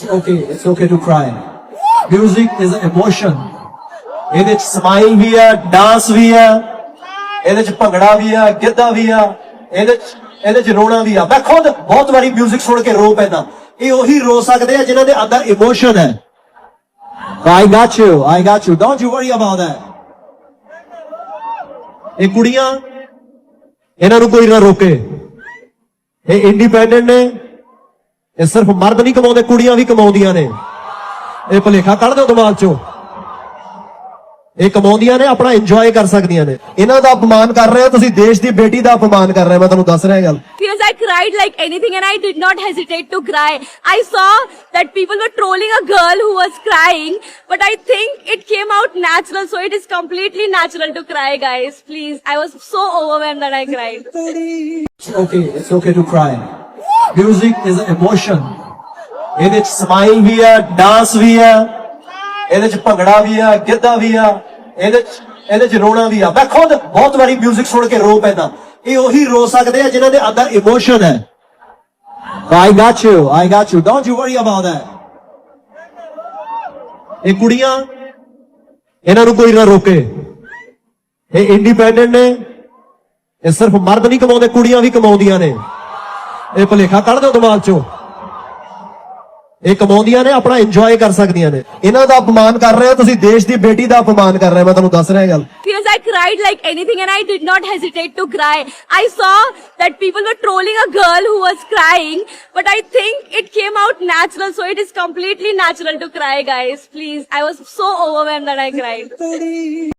It's okay. It's okay to cry. Music is emotion. ਇਹਦੇ ਚ smile ਵੀ ਹੈ dance ਵੀ ਹੈ ਇਹਦੇ ਚ ਭੰਗੜਾ ਵੀ ਹੈ ਗਿੱਧਾ ਵੀ ਹੈ ਇਹਦੇ ਚ ਇਹਦੇ ਚ ਰੋਣਾ ਵੀ ਆ ਮੈਂ ਖੁਦ ਬਹੁਤ ਵਾਰੀ 뮤직 ਸੁਣ ਕੇ ਰੋ ਪੈਂਦਾ ਇਹ ਉਹੀ ਰੋ ਸਕਦੇ ਆ ਜਿਨ੍ਹਾਂ ਦੇ ਅੰਦਰ ਇਮੋਸ਼ਨ ਹੈ I got you. I got you. Don't you worry about that. ਇਹ ਕੁੜੀਆਂ, ਇਹਨਾਂ ਨੂੰ ਕੋਈ ਨਾ ਰੋਕੇ ਇਹ ਇੰਡੀਪੈਂਡੈਂਟ ਨੇ ਇਹ ਸਿਰਫ ਮਰਦ ਨਹੀਂ ਕਮਾਉਂਦੇ ਕੁੜੀਆਂ ਵੀ ਕਮਾਉਂਦੀਆਂ ਨੇ ਇਹ ਭੁਲੇਖਾ ਕੱਢ ਦਿਓ ਦਿਮਾਗ ਚੋਂ ਇਹ ਕਮਾਉਂਦੀਆਂ ਨੇ ਆਪਣਾ ਇੰਜੋਏ ਕਰ ਸਕਦੀਆਂ ਨੇ ਇਹਨਾਂ ਦਾ ਅਪਮਾਨ ਕਰ ਰਹੇ ਹੋ ਤੁਸੀਂ ਦੇਸ਼ ਦੀ ਬੇਟੀ ਦਾ ਅਪਮਾਨ ਕਰ ਰਹੇ ਹੋ ਮੈਂ ਤੁਹਾਨੂੰ ਦੱਸ ਰਿਹਾ ਇਹ ਗੱਲ Because I cried like anything and I did not hesitate to cry. I saw that people were trolling a girl who was crying, but I think it came out natural, so it is completely natural to cry, guys. Please. I was so overwhelmed that I cried. It's okay. It's okay to cry. Music is emotion ਇਹਦੇ ਚ smile ਵੀ ਹੈ dance ਵੀ ਹੈ, ਇਹਦੇ ਚ ਭੰਗੜਾ ਵੀ ਹੈ, ਗਿੱਧਾ ਵੀ ਆ ਇਹਦੇ ਚ ਇਹਦੇ ਚ ਰੋਣਾ ਵੀ ਆ। ਮੈਂ ਖੁਦ ਬਹੁਤ ਵਾਰੀ 뮤직 ਸੁਣ ਕੇ ਰੋ ਪੈਂਦਾ। ਇਹ ਉਹੀ ਰੋ ਸਕਦੇ ਆ ਜਿਨ੍ਹਾਂ ਦੇ ਅੰਦਰ ਇਮੋਸ਼ਨ ਹੈ। I got you I got you Don't you worry about that. ਇਹ ਕੁੜੀਆਂ, ਇਹਨਾਂ ਨੂੰ ਕੋਈ ਨਾ ਰੋਕੇ। ਇਹ ਇੰਡੀਪੈਂਡੈਂਟ ਨੇ। ਇਹ ਸਿਰਫ ਮਰਦ ਨਹੀਂ ਕਮਾਉਂਦੇ, ਕੁੜੀਆਂ ਵੀ ਕਮਾਉਂਦੀਆਂ ਨੇ। ਇਹ ਭੁਲੇਖਾ ਕੱਢ ਦਿਓ ਦਿਮਾਗ ਚੋਂ ਇਹ ਕਮਾਉਂਦੀਆਂ ਨੇ ਆਪਣਾ ਇੰਜੋਏ ਕਰ ਸਕਦੀਆਂ ਨੇ ਇਹਨਾਂ ਦਾ ਅਪਮਾਨ ਕਰ ਰਹੇ ਹੋ ਤੁਸੀਂ ਦੇਸ਼ ਦੀ ਬੇਟੀ ਦਾ ਅਪਮਾਨ ਕਰ ਰਹੇ ਹੋ ਮੈਂ ਤੁਹਾਨੂੰ ਦੱਸ ਰਿਹਾ ਗੱਲ Because I cried like anything and I did not hesitate to cry. I saw that people were trolling a girl who was crying, but I think it came out natural, so it is completely natural to cry, guys. Please. I was so overwhelmed that I cried.